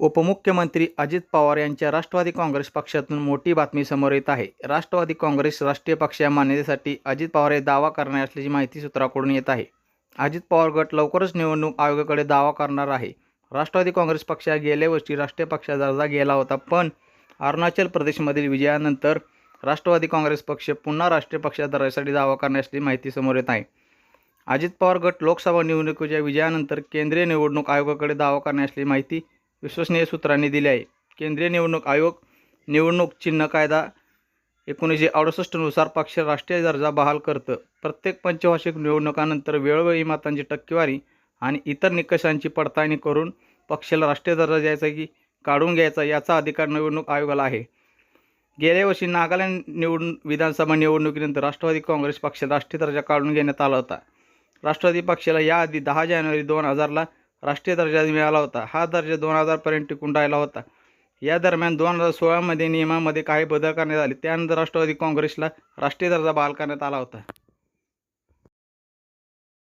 उपमुख्यमंत्री अजित पवार यांच्या राष्ट्रवादी काँग्रेस पक्षातून मोठी बातमी समोर येत आहे. राष्ट्रवादी काँग्रेस राष्ट्रीय पक्ष या मान्यतेसाठी अजित पवार हे दावा करणार असल्याची माहिती सूत्राकडून येत आहे. अजित पवार गट लवकरच निवडणूक आयोगाकडे दावा करणार आहे. राष्ट्रवादी काँग्रेस पक्ष हा गेल्या वर्षी राष्ट्रीय पक्षाचा दर्जा गेला होता पण अरुणाचल प्रदेशमधील विजयानंतर राष्ट्रवादी काँग्रेस पक्ष पुन्हा राष्ट्रीय पक्षाच्या दर्जासाठी दावा करण्यास माहिती समोर येत आहे. अजित पवार गट लोकसभा निवडणुकीच्या विजयानंतर केंद्रीय निवडणूक आयोगाकडे दावा करण्यास माहिती विश्वसनीय सूत्रांनी दिली आहे. केंद्रीय निवडणूक आयोग निवडणूक चिन्ह कायदा एकोणीसशे अडुसष्टनुसार पक्ष राष्ट्रीय दर्जा बहाल करतं. प्रत्येक पंचवार्षिक निवडणुकानंतर वेळोवेळी मतांची टक्केवारी आणि इतर निकषांची पडताळणी करून पक्षाला राष्ट्रीय दर्जा द्यायचा की काढून घ्यायचा याचा अधिकार निवडणूक आयोगाला आहे. गेल्या वर्षी नागालँड निवडून विधानसभा निवडणुकीनंतर राष्ट्रवादी काँग्रेस पक्षाला राष्ट्रीय दर्जा काढून घेण्यात आला होता. राष्ट्रवादी पक्षाला याआधी दहा जानेवारी दोन हजारला राष्ट्रीय दर्जा मिळाला होता. हा दर्जा दोन हजारपर्यंत टिकून राहिला होता. या दरम्यान दोन हजार सोळामध्ये नियमामध्ये काही बदल करण्यात आले. त्यानंतर राष्ट्रवादी काँग्रेसला राष्ट्रीय दर्जा बहाल करण्यात आला होता.